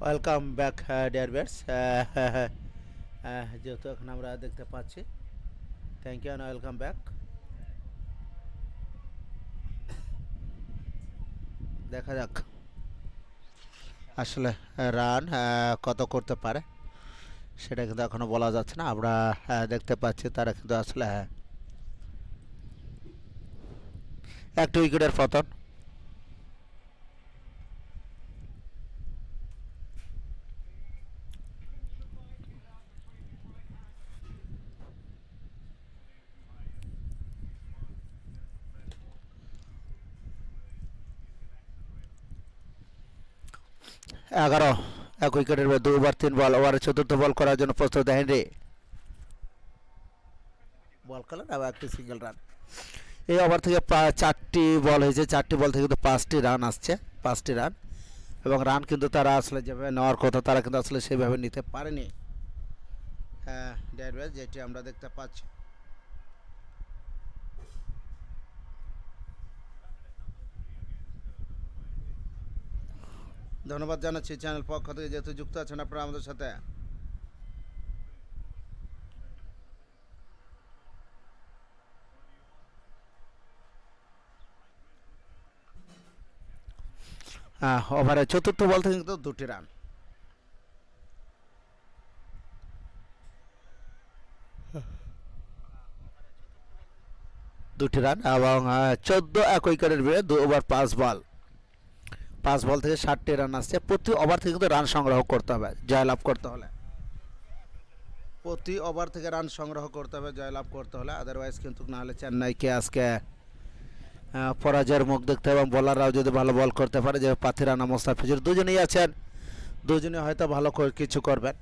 Welcome back deer Beers যেহেতু এখন আমরা দেখতে পাচ্ছি thank you and welcome back দেখা যাক আসলে রান কত করতে পারে সেটা কিন্তু এখনও বলা যাচ্ছে না। আমরা আহ, দেখতে পাচ্ছি তারা কিন্তু আসলে হ্যাঁ একটা উইকেটের পতন। এগারো। এক উইকেটের মধ্যে দু ওভার তিন বল ওভারের চতুর্থ বল করার জন্য প্রস্তুত হেনরি বল করলেন আবার একটি সিঙ্গেল রান এই ওভার থেকে চারটি বল হয়েছে, চারটি বল থেকে কিন্তু পাঁচটি রান আসছে, পাঁচটি রান এবং রান কিন্তু তারা আসলে যেভাবে নেওয়ার কথা, তারা কিন্তু আসলে সেভাবে নিতে পারেনি। হ্যাঁ যেটি আমরা দেখতে পাচ্ছি। ধন্যবাদ জানাচ্ছি চ্যানেল পক্ষ থেকে যেহেতু যুক্ত আছেন আপনারা আমাদের সাথে। ওভারে চতুর্থ বল থেকে কিন্তু দুটি রান। দুটি রান এবং চোদ্দ এক উইকেটের বেড়ে দু ওভার পাঁচ বল। পাঁচ বল থেকে ষাটটি রান আসছে। প্রতি ওভার থেকে কিন্তু রান সংগ্রহ করতে হবে, জয়লাভ করতে হলে। প্রতি ওভার থেকে রান সংগ্রহ করতে হবে, জয়লাভ করতে হলে। আদারওয়াইজ কিন্তু না হলে চেন্নাইকে আজকে পরাজয়ের মুখ দেখতে এবং বোলাররাও যদি ভালো বল করতে পারে, যে পাথিরানা মোস্তাফিজুর, দুজনেই আছেন। দুজনে হয়তো ভালো কিছু করবেন।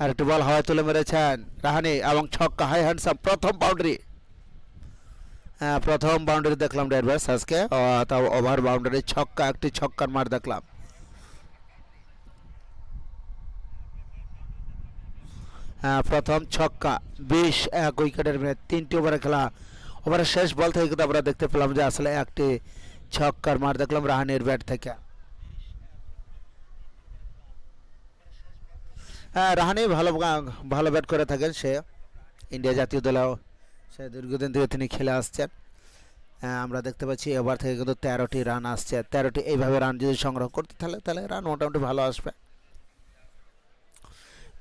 আর একটি বল হাওয়ায় তুলে মেরেছেন রাহানি এবং ছক্কা হাই হ্যান্ডসাম প্রথম বাউন্ডারি প্রথম বাউন্ডারি দেখলাম ডেরবাস আজকে। তাও ওভার বাউন্ডারি ছক্কা, একটি ছক্কার মার দেখলাম। হ্যাঁ প্রথম ছক্কা, বিশ, এক উইকেটের মেয়ে তিনটি ওভারে খেলা। ওভারের শেষ বল থেকে কিন্তু আমরা দেখতে পেলাম যে আসলে একটি ছক্কার মার দেখলাম রাহানির ব্যাট থেকে। হ্যাঁ রাহানি ভালো ভালো ব্যাট করে থাকেন সে। ইন্ডিয়া জাতীয় দলেও। সে দীর্ঘদিন থেকে তিনি খেলে আসছেন। হ্যাঁ, আমরা দেখতে পাচ্ছি এবার থেকে কিন্তু তেরোটি রান আসছে। তেরোটি এইভাবে রান যদি সংগ্রহ করতে তাহলে তাহলে রান মোটামুটি ভালো আসবে।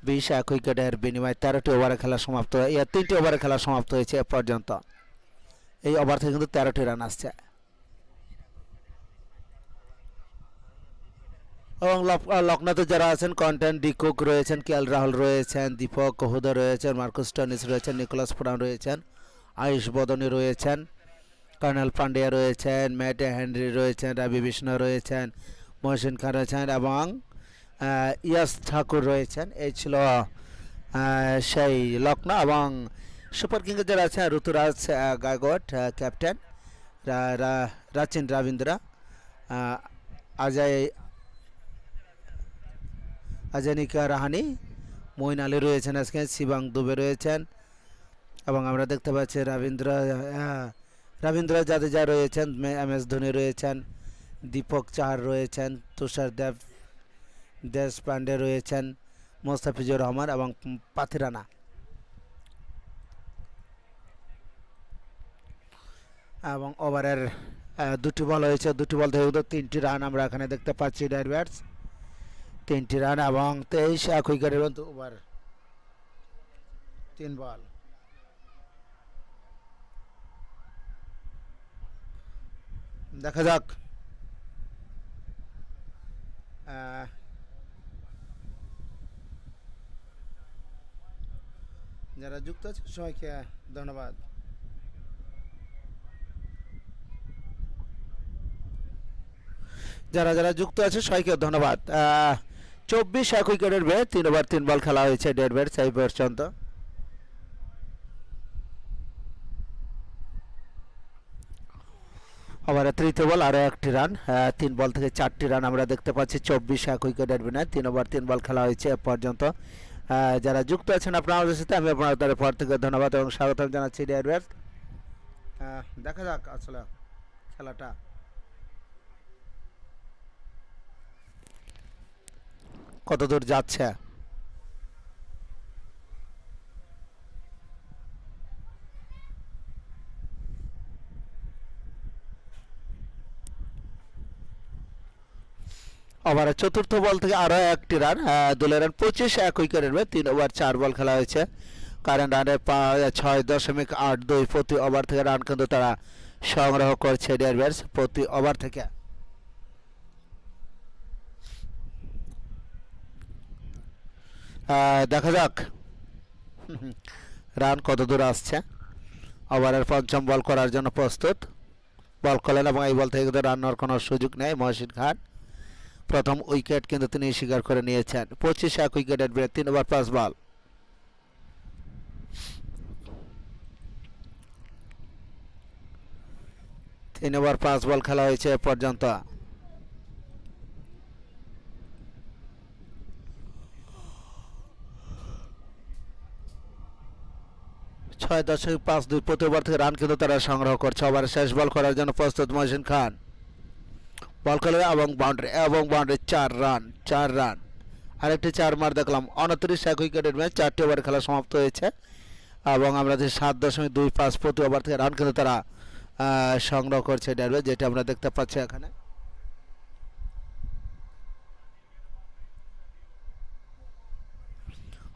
বিশ এক উইকেটের বিনিময়ে তেরোটি ওভারে খেলা সমাপ্ত হয়ে তিনটি ওভারে খেলা সমাপ্ত হয়েছে এ পর্যন্ত। এই ওভার থেকে কিন্তু তেরোটি রান আসছে। এবং লখনৌতে যারা আছেন কন্টেন্ট ডিকুক রয়েছেন কেএল রাহুল রয়েছেন দীপক কহুদা রয়েছেন মার্কুস টনিস রয়েছেন নিকোলাস পুরান রয়েছেন। আয়ুষ বদনী রয়েছেন কর্নেল পান্ডিয়া রয়েছেন ম্যাট হেনরি রয়েছেন রবি বিষ্ণু রয়েছেন মহসিন খান রয়েছেন এবং ইয়াস ঠাকুর রয়েছেন। এই ছিল সেই লখনৌ এবং সুপার কিংয়ে যারা আছেন ঋতুরাজ আহ, ক্যাপ্টেন রাচিন রাবীন্দ্রা অজয় আজানিকা রাহানি মইন আলী রয়েছেন আজকে শিবাং দুবে রয়েছেন এবং আমরা দেখতে পাচ্ছি রবীন্দ্র আহ, রবীন্দ্র জাদেজা রয়েছেন এম এস ধোনি রয়েছেন দীপক চাহার রয়েছেন তুষার দেব দেশপান্ডে রয়েছেন মোস্তাফিজুর রহমান এবং পাথিরানা এবং ওভারের দুটি বল হয়েছে দুটি বল থেকে তিনটি রান আমরা এখানে দেখতে পাচ্ছি ব্যাটস। তিনটি রান এবং তেইশ এক উইকেটের ওভার তিন বল। দেখা যাক। যারা যুক্ত আছে, সবাইকে ধন্যবাদ। যারা যারা যুক্ত আছে সবাইকে ধন্যবাদ। চব্বিশ এক উইকেটের বে তিন ওভার তিন বল খেলা হয়েছে দেড় বের সেই পর্যন্ত ওভারে তৃতীয় বল, আরও একটি রান তিন বল থেকে চারটি রান আমরা দেখতে পাচ্ছি। চব্বিশ এক উইকেটের বিনায় তিন ওভার, তিন বল খেলা হয়েছে এ পর্যন্ত। যারা যুক্ত আছেন আপনার আমাদের সাথে আমি আপনাদের পর থেকে ধন্যবাদ এবং স্বাগতম জানাচ্ছি, ডিয়ার দেখা যাক আসলে খেলাটা। কত দূর যাচ্ছে? ওভারের চতুর্থ বল থেকে আরও একটি রান দলের রান পঁচিশ এক উইকেটের মেয়ে তিন ওভার, চার বল খেলা হয়েছে। কারেন্ট রানে ছয় দশমিক আট দুই প্রতি ওভার থেকে রান কিন্তু তারা সংগ্রহ করছে ডেয়ারবেয়ার্স প্রতি ওভার থেকে। দেখা যাক। রান কত দূর আসছে? ওভারের পঞ্চম বল করার জন্য প্রস্তুত। বল করলেন এবং এই বল থেকে রান নেওয়ার কোনো সুযোগ নেই মহসিন খান। প্রথম উইকেট কিন্তু তিনি স্বীকার করে নিয়েছেন। পঁচিশ এক উইকেটের বিরুদ্ধে তিন ওভার পাঁচ বল। তিন ওভার পাঁচ বল খেলা হয়েছে এ পর্যন্ত। ছয় দশমিক পাঁচ দুই প্রতি ওভার থেকে রান কিন্তু তারা সংগ্রহ করছে। ওভারে শেষ বল করার জন্য প্রস্তুত মহসিন খান। বল খেলে এবং বাউন্ডারি এবং বাউন্ডারি চার রান চার রান আরেকটি চার মার দেখলাম উনত্রিশ এক উইকেটের ম্যাচ, চারটি ওভার খেলা সমাপ্ত হয়েছে। এবং আমরা যে সাত দশমিক দুই পাঁচ প্রতি ওভার থেকে রান কিন্তু তারা সংগ্রহ করছে ডারবে যেটা আমরা দেখতে পাচ্ছি এখানে।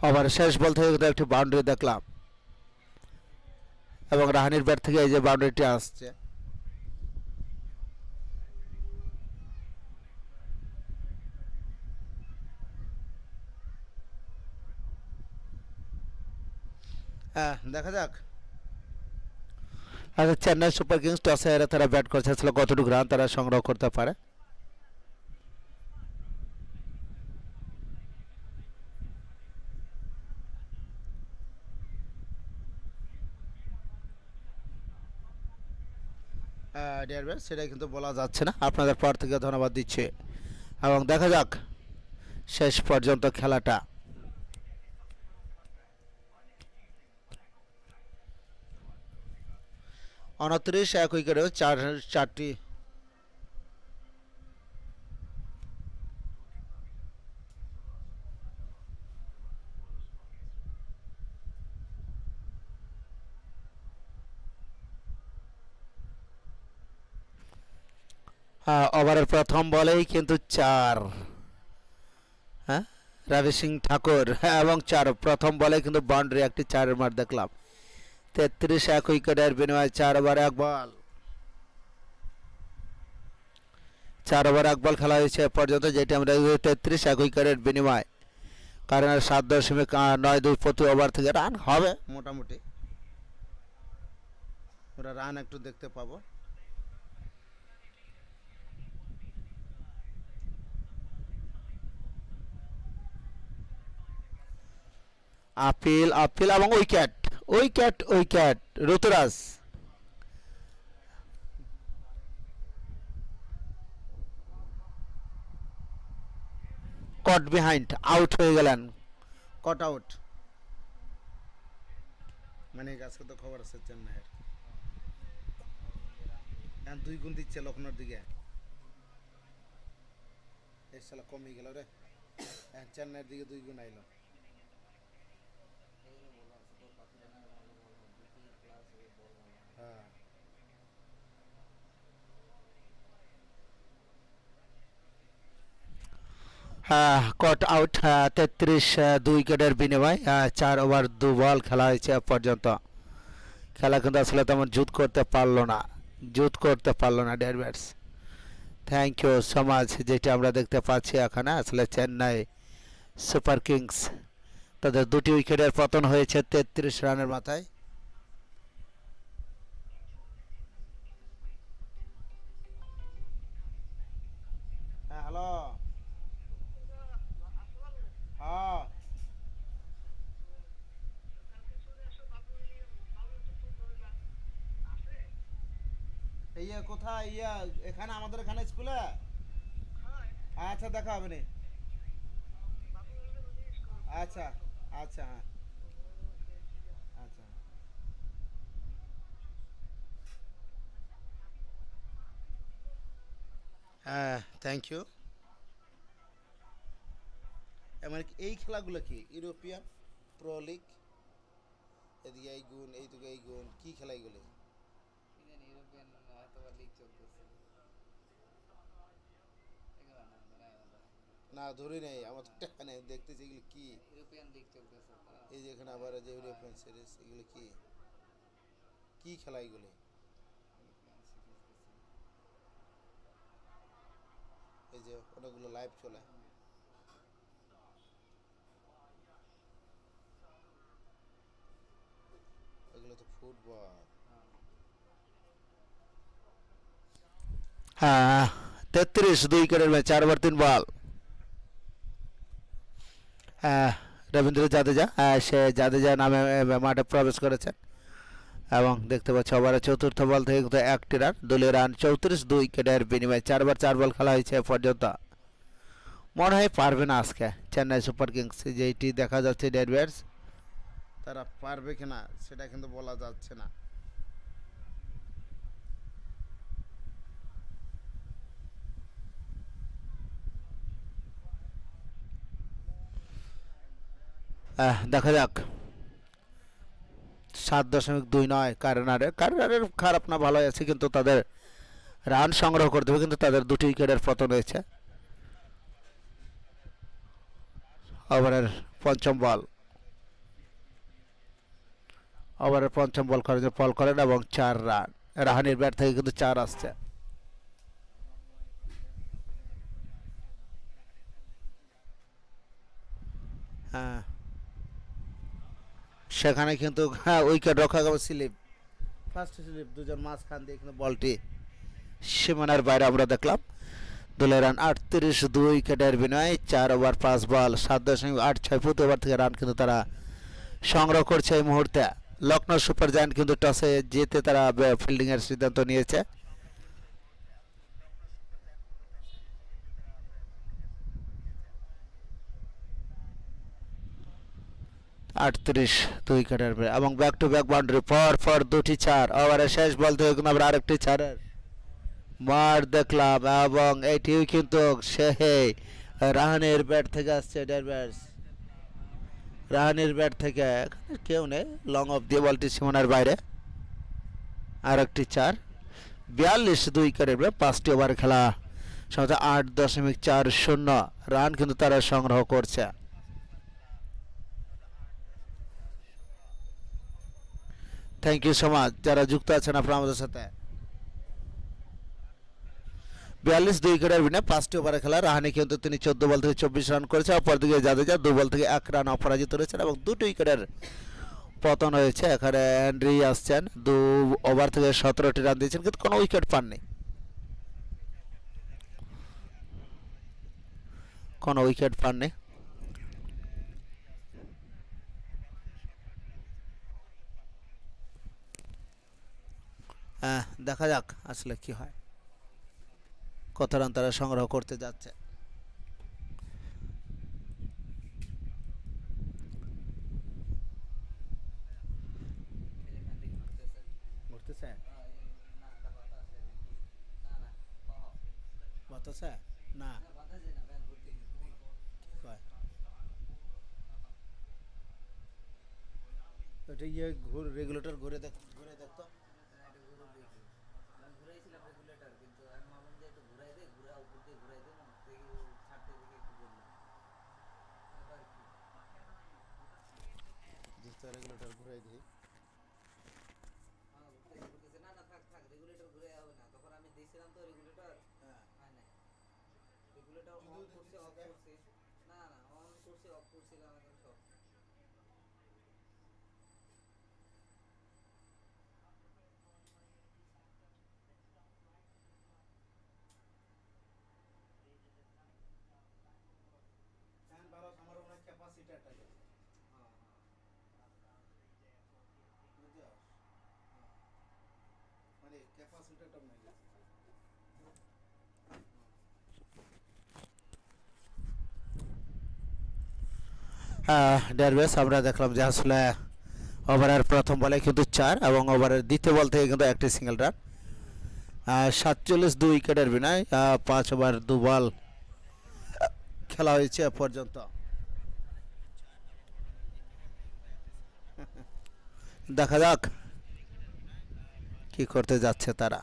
ওভারের শেষ বল থেকে কিন্তু একটি বাউন্ডারি দেখলাম। এবং রাহানির ব্যাট থেকে এই যে বাউন্ডারিটি আসছে। দেখা যাক। আচ্ছা চেন্নাই সুপার কিংস টসে হেরে তারা ব্যাট করছে আসলে কতটুকু রান তারা সংগ্রহ করতে পারে? ডিয়ার ব্যাট সেটা কিন্তু বলা যাচ্ছে না। আপনাদের পর থেকে ধন্যবাদ দিচ্ছে। এবং দেখা যাক শেষ পর্যন্ত খেলাটা উনত্রিশ এক উইকেটে চার চারটি। হ্যাঁ, ওভারের প্রথম বলেই কিন্তু চার। হ্যাঁ রবি সিং ঠাকুর। হ্যাঁ, এবং চার প্রথম বলে কিন্তু বাউন্ডারি একটি চারের মার দেখলাম। তেত্রিশ এক উইকেটের বিনিময়ে চার ওভার এক বল। চার ওভার এক বল খেলা হয়েছে পর্যন্ত, যেটি আমরা তেত্রিশ এক উইকেটের বিনিময়। কারণ সাত দশমিক নয় দুই প্রতি ওভার থেকে রান হবে মোটামুটি। ওরা রান একটু দেখতে পাবো। আপিল আপিল এবং wicket. Wicket caught Ruturaj caught behind out হয়ে গেলেন। কট আউট মানে আজকে তো খবর আছে চেন্নাইয়ের। হ্যাঁ দুই গুণ দিচ্ছে লখনৌর দিকে। এই সালা কমে গেল রে। হ্যাঁ চেন্নাইয়ের দিকে দুই গুণ আইলো হ্যাঁ হ্যাঁ কট আউট তেত্রিশ দুই উইকেটের বিনিময় চার ওভার দু বল খেলা হয়েছে পর্যন্ত। খেলা কিন্তু আসলে তেমন জুত করতে পারল না জুত করতে পারল না ডেয়ার ব্যাটস থ্যাংক ইউ সো মাচ যেটা আমরা দেখতে পাচ্ছি এখানে, আসলে চেন্নাই সুপার কিংস তাদের দুটি উইকেটের পতন হয়েছে তেত্রিশ রানের মাথায়। ইয়া কোথায়? ইয়া এখানে, আমাদের এখানে স্কুলে? আচ্ছা দেখা হবে নি। আচ্ছা আচ্ছা হ্যাঁ। আচ্ছা। হ্যাঁ থ্যাংক ইউ এমন কি, এই খেলাগুলো কি? ইউরোপিয়ান প্রো লিগ এদিকে এই গুণ, এইদিকে এই গুণ, কি খেলা এগুলো কি জানি ইউরোপিয়ান হয়তো বা লিগ চলতেছে এগুলো না ধরা গেল। না ধরে নেই আমার টাকা নেই দেখতেছি এগুলো কি? এই যে এখানে আবার এই যে ইউরোপিয়ান সিরিজ এগুলো কি? কি খেলা এগুলো। এই যে অনেকগুলো লাইভ চলে। এগুলো তো ফুটবল হ্যাঁ তেত্রিশ দুই ম্যাচ চার বার তিন বল। রবীন্দ্র জাদেজা সে জাদেজা নামে মাঠে প্রবেশ করেছেন। এবং দেখতে পাচ্ছি ওভারের চতুর্থ বল থেকে কিন্তু একটি রান, দলীয় রান চৌত্রিশ দুই উইকেটের বিনিময়ে চারবার চার বল খেলা হয়েছে পর্যন্ত। মনে হয় পারবে না আজকে চেন্নাই সুপার কিংস, যেটি দেখা যাচ্ছে ডেডব্যাটস তারা পারবে কিনা সেটা কিন্তু বলা যাচ্ছে না। দেখা যাক। সাত দশমিক দুই নয় কারেনারের কারেনারের খারাপ না, ভালোই আছে, কিন্তু তাদের রান সংগ্রহ করতে হবে কিন্তু তাদের দুটি উইকেটের পতন হয়েছে ওভারের পঞ্চম বল ওভারের পঞ্চম বল করেন পল করেন এবং চার রান রাহানির ব্যাট থেকে কিন্তু চার আসছে। হ্যাঁ। সেখানে কিন্তু উইকেট রক্ষা করবে স্লিপ। ফার্স্ট স্লিপ, দুজন মাঝখান দিয়ে কিন্তু বলটি সীমানার বাইরে আমরা দেখলাম। দলের রান আটত্রিশ, দুই উইকেটের বিনয় চার ওভার, পাঁচ বল, সাত দশমিক আট ছয় ফুট ওভার থেকে রান কিন্তু তারা সংগ্রহ করছে এই মুহূর্তে। লখনৌ সুপার জায়ান্ট কিন্তু টসে যেতে তারা ফিল্ডিংয়ের সিদ্ধান্ত নিয়েছে। আটত্রিশ, দুই উইকেটের বিনয় এবং ব্যাক টু ব্যাক বাউন্ডারি পর পর দুটি চার। ওভারের শেষ বল থেকে কিন্তু আমরা আরেকটি চারের মার দেখলাম। এবং এটিও কিন্তু সে রাহানের ব্যাট থেকে আসছে ডেরব্যাটস রাহানের ব্যাট থেকে কেউ নেই। লং অফ দিয়ে বলটি সীমানার বাইরে। আর একটি চার। বিয়াল্লিশ, দুই ব্যাট পাঁচটি ওভার খেলা। সাথে আট দশমিক চার শূন্য। রান কিন্তু তারা সংগ্রহ করছে। থ্যাংক ইউ সো মাচ যারা যুক্ত আছেন আপনারা আমাদের সাথে। বিয়াল্লিশ দুই উইকেটের বিনে পাঁচটি ওভারে খেলা। রাহানি কিন্তু তিনি চোদ্দ বল থেকে চব্বিশ রান করেছে অপরদিকে জাদেজা দু বল থেকে এক রান অপরাজিত রয়েছেন এবং দুটি উইকেটের পতন হয়েছে। এখানে অ্যান্ড্রি আসছেন। দু ওভার থেকে সতেরোটি রান দিয়েছেন, কিন্তু কোনো উইকেট পাননি। কোনো উইকেট পাননি হ্যাঁ দেখা যাক আসলে কি হয়। কত তারা সংগ্রহ করতে যাচ্ছে ইউরোপিয়ান লিগ ঘুরতেছে। ঘুরতেছে আহ, এই না, এটা বাতাস এর কি? না, না, হ, হ। বাতাসে না না, বাতাসে না, ব্যান ঘুরতে ঘুরতে। কয় ওটা ইয়ে ঘুর রেগুলেটর ঘুরে দেখ ঘুরে দেখতো না, এটা ঘুরো দেখি। আমি ঘুরাইছিলাম regulator, কিন্তু আমি ভাবলাম যে একটু ঘুরাই দে, ঘুরা উপর দিয়ে ঘুরাই দে, না, দেখি ও ছাড়তে দেখি একটু ঘুরলো। এবার কি? জিনিসটা রেগুলেটর ঘুরে দিই হ্যাঁ, ঘুরতেছে, ঘুরতেছে। না, না, থাক, থাক, regulator ঘুরে হবে না। তখন আমি দিয়েছিলাম তো regulator, হ্যাঁ হয় নাই। Regulator অন করছে অফ। করছি। না, না, অন করছে অফ করছে এখন সব। ফ্যান ভালো আমার মনে হয় ক্যাপাসিটারটা হ্যাঁ, হ্যাঁ। মানে ক্যাপাসিটারটা মনে গেছে ডেরবেস আমরা দেখলাম যে আসলে ওভারের প্রথম বলে কিন্তু চার এবং ওভারের দ্বিতীয় বল থেকে কিন্তু একটি সিঙ্গেল রান সাতচল্লিশ দুই উইকেটের বিনয় পাঁচ ওভার দু বল খেলা হয়েছে পর্যন্ত। দেখা যাক কি করতে যাচ্ছে তারা।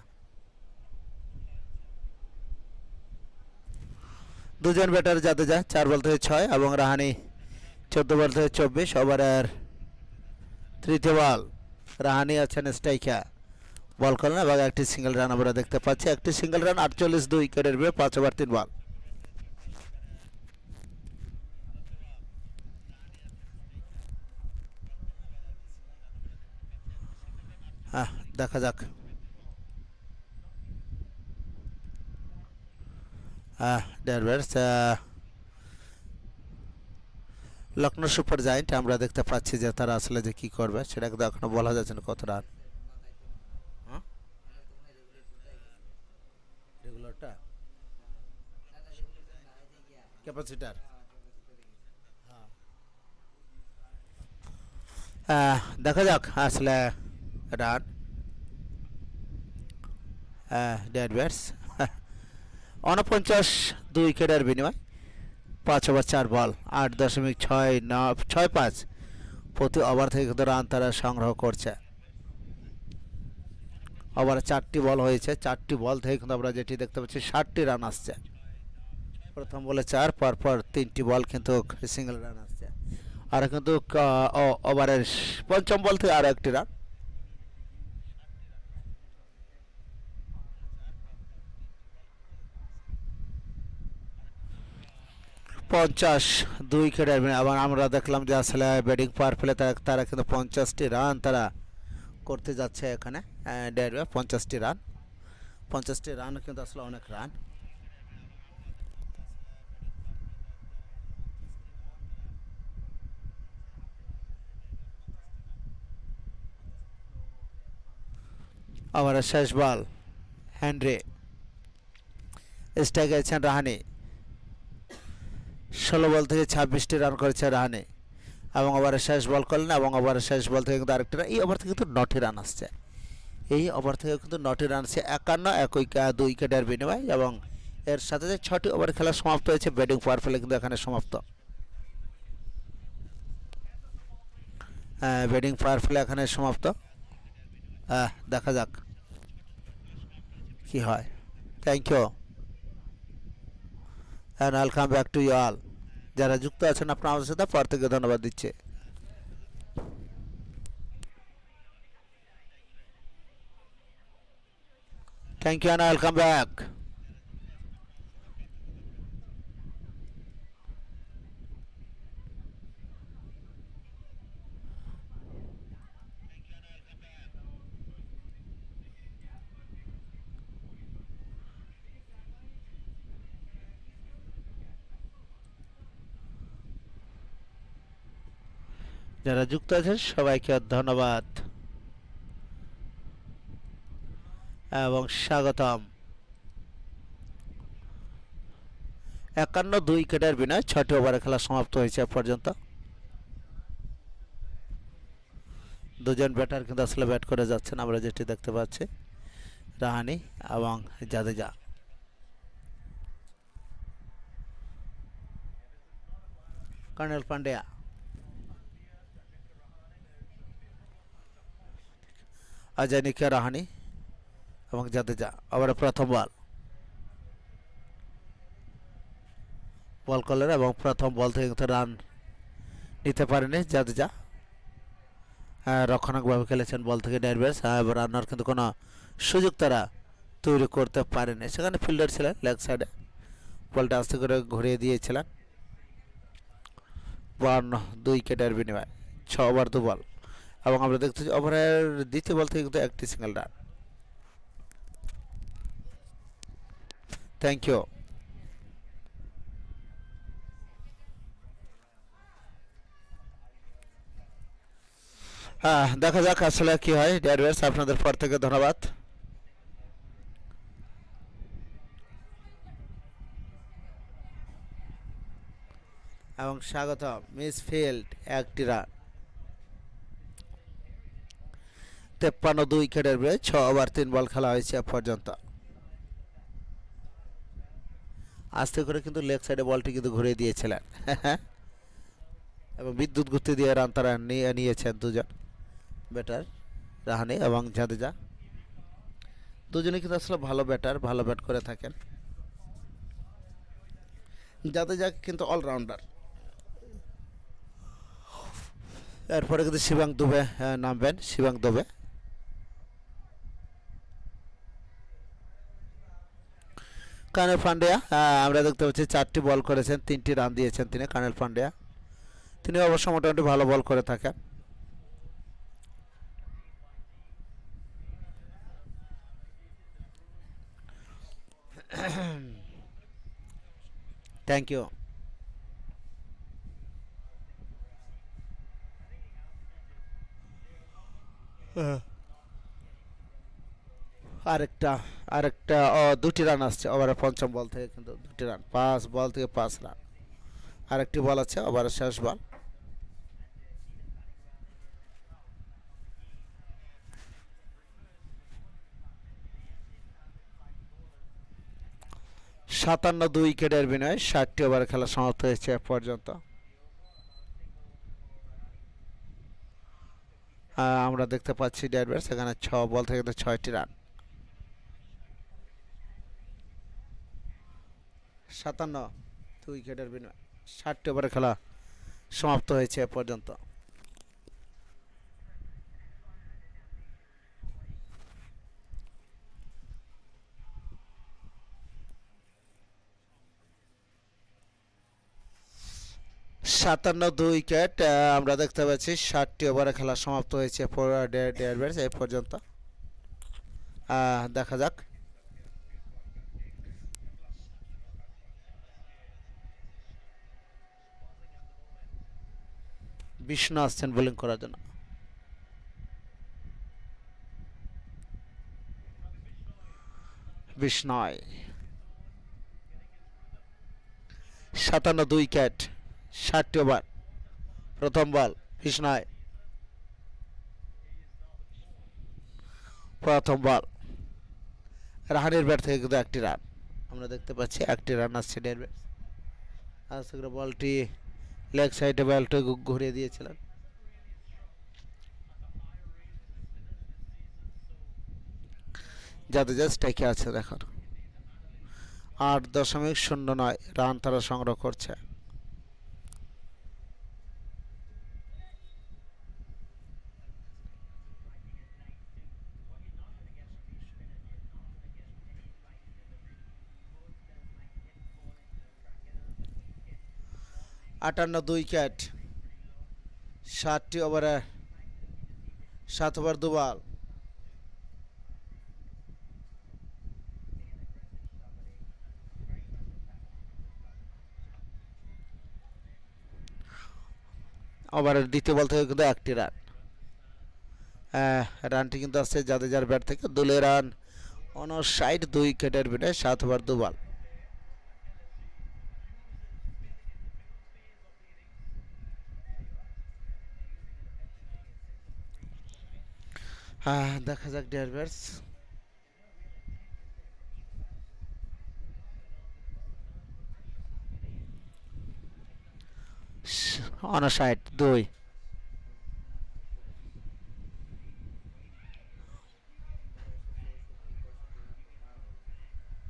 দুজন ব্যাটার যাতে যায়, চার বল থেকে ছয় এবং রাহানি চোদ্দ বল থেকে চব্বিশ ওভারের তৃতীয় বল। রাহানি আছেন স্ট্রাইকার। বল করলেন এবং একটি সিঙ্গেল রান আমরা দেখতে পাচ্ছি। একটি সিঙ্গেল রান আটচল্লিশ দুই উইকেটের বিয়ে পাঁচ ওভার, তিন বল। হ্যাঁ দেখা যাক। হ্যাঁ ডেরবেটস লখনৌ সুপার জায়েন্ট আমরা দেখতে পাচ্ছি যে তারা আসলে যে কি করবে সেটা কিন্তু এখনও বলা যাচ্ছে না কত রান রেগুলারটা? ক্যাপাসিটার? দেখা যাক আসলে রান ডেড ব্যাটস। উনপঞ্চাশ দুই উইকেটের বিনিময়। পাঁচ ওভার, চার বল, আট দশমিক ছয় ন ছয় পাঁচ। প্রতি ওভার থেকে কিন্তু রান তারা সংগ্রহ করছে। ওভারে চারটি বল হয়েছে, চারটি বল থেকে কিন্তু আমরা যেটি দেখতে পাচ্ছি, ষাটটি রান আসছে। প্রথম বলে চার, পরপর তিনটি বল কিন্তু সিঙ্গেল রান আসছে। আর কিন্তু ওভারের পঞ্চম বল থেকে আরও একটি রান। পঞ্চাশ, দুই বিনিময়ে আবার আমরা দেখলাম যে আসলে ব্যাটিং পাওয়ার ফেলে তারা তারা কিন্তু পঞ্চাশটি রান তারা করতে যাচ্ছে এখানে ডেরবে পঞ্চাশটি রান পঞ্চাশটি রান কিন্তু আসলে অনেক রান আবার শেষ বল হ্যান্ড্রে স্ট্রাইক আছেন রাহানি। ষোলো বল থেকে ছাব্বিশটি রান করেছে রাহানে এবং ওভারে শেষ বল করলেন এবং ওভারে শেষ বল থেকে কিন্তু আরেকটি রান এই ওভার থেকে কিন্তু নটি রান আসছে। এই ওভার থেকে কিন্তু নটি রান আসছে একান্ন এক উইকেট দুই উইকেটের বিনিময় এবং এর সাথে যে ছটি ওভার খেলা সমাপ্ত হয়েছে ব্যাটিং পাওয়ার ফলে কিন্তু এখানে সমাপ্ত। হ্যাঁ ব্যাটিং পাওয়ার ফলে এখানে সমাপ্ত। দেখা যাক কি হয়। Thank you and welcome back to you all যারা যুক্ত আছেন, আপনার আমাদের সাথে পর থেকে ধন্যবাদ দিচ্ছে। Thank you and welcome back যারা যুক্ত আছেন, সবাইকে ধন্যবাদ। এবং স্বাগতম। একান্ন দুই উইকেটের বিনয়, ছটি ওভারে খেলা সমাপ্ত হয়েছে পর্যন্ত। দুজন ব্যাটার কিন্তু আসলে ব্যাট করে যাচ্ছেন, আমরা যেটি দেখতে পাচ্ছি। রাহানি এবং জাদেজা। কর্নেল পান্ডিয়া। আজানিকা রাহানি এবং জাদেজা আবার প্রথম বল। বল করলেন এবং প্রথম বল থেকে কিন্তু রান নিতে পারেনি জাদেজা। হ্যাঁ, রক্ষণাত্মকভাবে খেলেছেন বল থেকে ডাইভার্স এবার রান্নার কিন্তু কোনো সুযোগ তারা তৈরি করতে পারেনি। সেখানে ফিল্ডার ছিলেন লেগ সাইডে। বলটা আস্তে করে ঘুরিয়ে দিয়েছিলেন। বান্ন দুই উইকেটের বিনিময় ছ ওভার দু বল। এবং আমরা দেখতেছি ওভারের দ্বিতীয় বল থেকে কিন্তু একটি সিঙ্গেল রান থ্যাংক ইউ হ্যাঁ দেখা যাক আসলে কি হয়। ডেয়ারওয়ার্স আপনাদের পর থেকে ধন্যবাদ। এবং স্বাগত মিস ফিল্ড একটি রান তেপ্পান্ন দুই উইকেটের বেড়ে ছ ওভার তিন বল খেলা হয়েছে পর্যন্ত। আস্তে করে কিন্তু লেগ সাইডে বলটি কিন্তু ঘুরিয়ে দিয়েছিলেন। এবং বিদ্যুৎ গতি দিয়ে রান তারা নিয়ে নিয়েছেন দুজন। ব্যাটার রাহানি এবং জাদেজা। দুজনে কিন্তু আসলে ভালো ব্যাটার, ভালো ব্যাট করে থাকেন। জাদেজা কিন্তু অলরাউন্ডার। এরপরে কিন্তু শিবাং দুবে নামবেন, শিবাং দুবে। কানেল পান্ডিয়া আমরা দেখতে পাচ্ছি চারটি বল করেছেন, তিনটি রান দিয়েছেন তিনি কানেল পান্ডিয়া। তিনি অবশ্য মোটামুটি ভালো বল করে থাকেন। থ্যাংক ইউ আরেকটা আরেকটা দুটি রান আসছে ওভারের পঞ্চম বল থেকে কিন্তু দুটি রান পাঁচ বল থেকে পাঁচ রান আরেকটি বল আছে ওভারের শেষ বল সাতান্ন দুই উইকেটের বিনয় ষাটটি ওভার খেলা সমাপ্ত হয়েছে এ পর্যন্ত। আমরা দেখতে পাচ্ছি ডেয়ারব্যাট সেখানে ছ বল থেকে ছয়টি রান সাতান্ন। দুই উইকেটের বিনিময়ে ষাটটি ওভারে খেলা সমাপ্ত হয়েছে এ পর্যন্ত। সাতান্ন, দুই উইকেট আমরা দেখতে পাচ্ছি ষাটটি ওভারে খেলা সমাপ্ত হয়েছে এই পর্যন্ত। দেখা যাক। বিষ্ণু আসছেন বোলিং করার জন্য। বিষ্ণয়। সাতান্ন দুই উইকেট ষাটটি ওভার। প্রথম বল, বিষ্ণয়। প্রথম বল। রাহানের ব্যাট থেকে কিন্তু একটি রান। আমরা দেখতে পাচ্ছি একটি রান আসছে ডের ব্যাট করে বলটি লেগ সাইডে বলটা ঘুরিয়ে দিয়েছিলেন। যা স্ট্রাইকে আছে দেখুন আট দশমিক শূন্য নয় রান তারা সংগ্রহ করছে। আটান্ন দুই ক্যাট। ষাটটি ওভারে সাত ওভার দুবার ওভারের দ্বিতীয় বল থেকে কিন্তু একটি রান। আহ, রানটি কিন্তু আসছে জাদেজার ব্যাট থেকে। দুলে রান অনসাইড দুই উইকেটের বিনায় সাত ওভার দুবার হ্যাঁ দেখা যাক ডিয়ার ব্যাটস অনসাইড দুই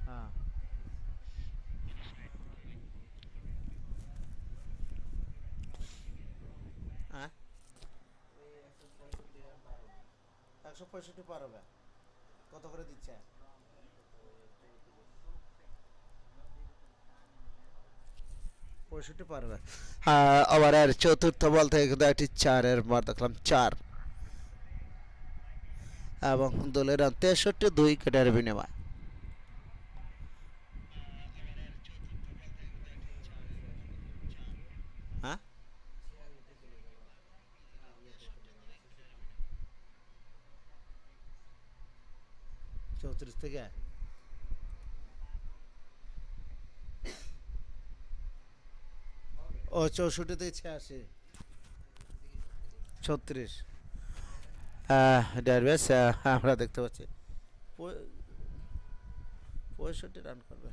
হ্যাঁ হ্যাঁ একশো পঁয়ষট্টি পার হবে কত করে দিচ্ছে? পঁয়ষট্টি পারবে। হ্যাঁ ওভারের চতুর্থ বল থেকে কিন্তু একটি চারের মার দেখলাম, চার। এবং দলের তেষট্টি দুই কেটার বিনিময় হ্যাঁ চৌত্রিশ থেকে। ও চৌষট্টি থেকে ছিয়াশি। ছত্রিশ। ডারবেস আমরা দেখতে পাচ্ছি। পঁয়ষট্টি রান করবে।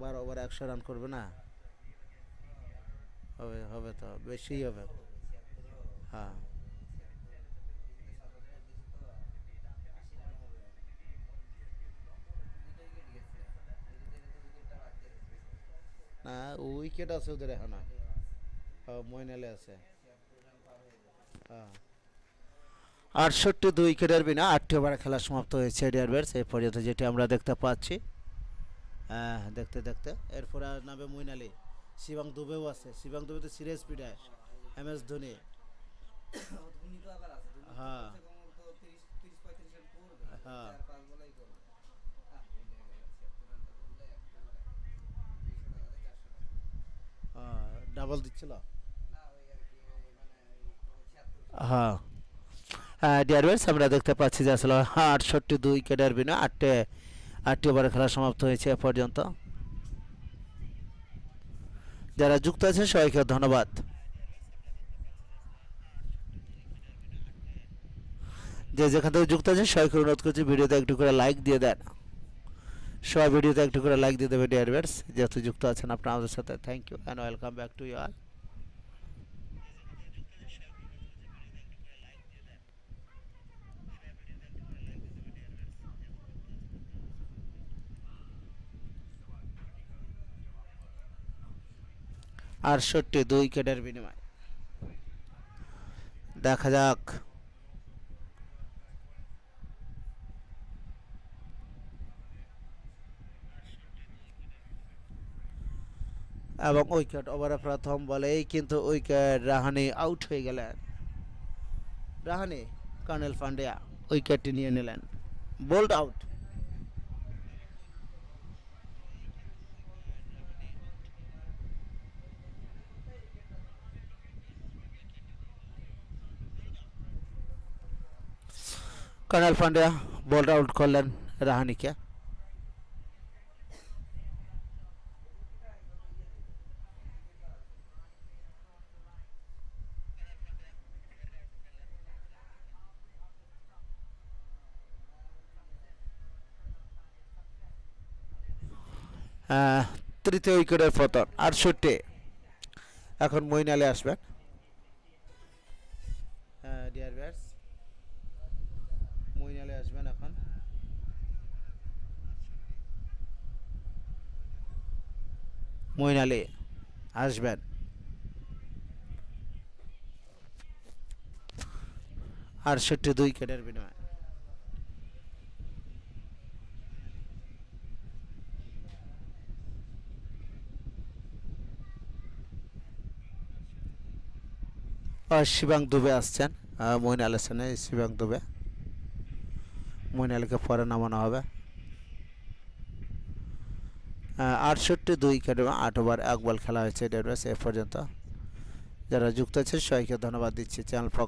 বারো ওভার একশো রান করবে না? হবে হবে তো, বেশিই হবে। হ্যাঁ। না উইকেট আছে ওদের এখনও হ্যাঁ, মইনালে আছে। হ্যাঁ। আটষট্টি দুই উইকেটের বিনা আটটি ওভারে খেলা সমাপ্ত হয়েছে এডিয়ার ব্যাটস এই পর্যন্ত যেটি আমরা দেখতে পাচ্ছি। হ্যাঁ দেখতে দেখতে। এরপরে নামবে মইন শিবাং দুবেও আছে। শিবাং দুবে তো সিরিয়াস স্পিডার এম এস ধোনি। হ্যাঁ। কমসে কম তো 30 30 35 রান করবে হ্যাঁ। চার পাঁচ বলেই করবে আহ, ভুলে গেছে, 76 রানটা করলে একেবারে 200 টাকাতে 400 ডাবল দিচ্ছিল না, ওই আর কি, ওই ওই 76 হ্যাঁ। হ্যাঁ ডিয়ার ব্যাটস আমরা দেখতে পাচ্ছি যে আসলে হ্যাঁ আটষট্টি দুই উইকেটের বিনা আটটে আটটি ওভারে খেলা সমাপ্ত হয়েছে এ পর্যন্ত। যারা যুক্ত আছেন সবাইকে ধন্যবাদ। যে যেখান থেকে যুক্ত আছেন সবাইকে অনুরোধ করছি ভিডিওতে একটু করে লাইক দিয়ে দেন। সবাই ভিডিওতে একটু করে লাইক দিয়ে দেবে ডিয়ার যেহেতু যুক্ত আছেন আপনার আমাদের সাথে। Thank you and welcome back to ইয়ার আটষট্টি দুই উইকেটের বিনিময়। দেখা যাক। এবং উইকেট ওভারে প্রথম বলেই কিন্তু উইকেট রাহানি আউট হয়ে গেলেন। রাহানি, কর্নেল পান্ডিয়া উইকেটটি নিয়ে নিলেন। Bowled out Krunal Pandya bowled out করলেন রাহানিকে। তৃতীয় উইকেটের পতন আটষট্টি। এখন মইন আলী আসবেন। ডিয়ার ব্যাটস মইন আলী আসবেন এখন। মইন আলী আসবেন। আটষট্টি দুই উইকেটের বিনিময়। শিবাং দুবে আসছেন। মহিন আলের সামনে শিবাং দুবে। মহিন আলীকে পরে নামানো হবে। আটষট্টি দুই উইকেটে আট ওভার, এক বল খেলা হয়েছে ডেড এ পর্যন্ত। যারা যুক্ত আছে সবাইকে ধন্যবাদ দিচ্ছি। চ্যানেল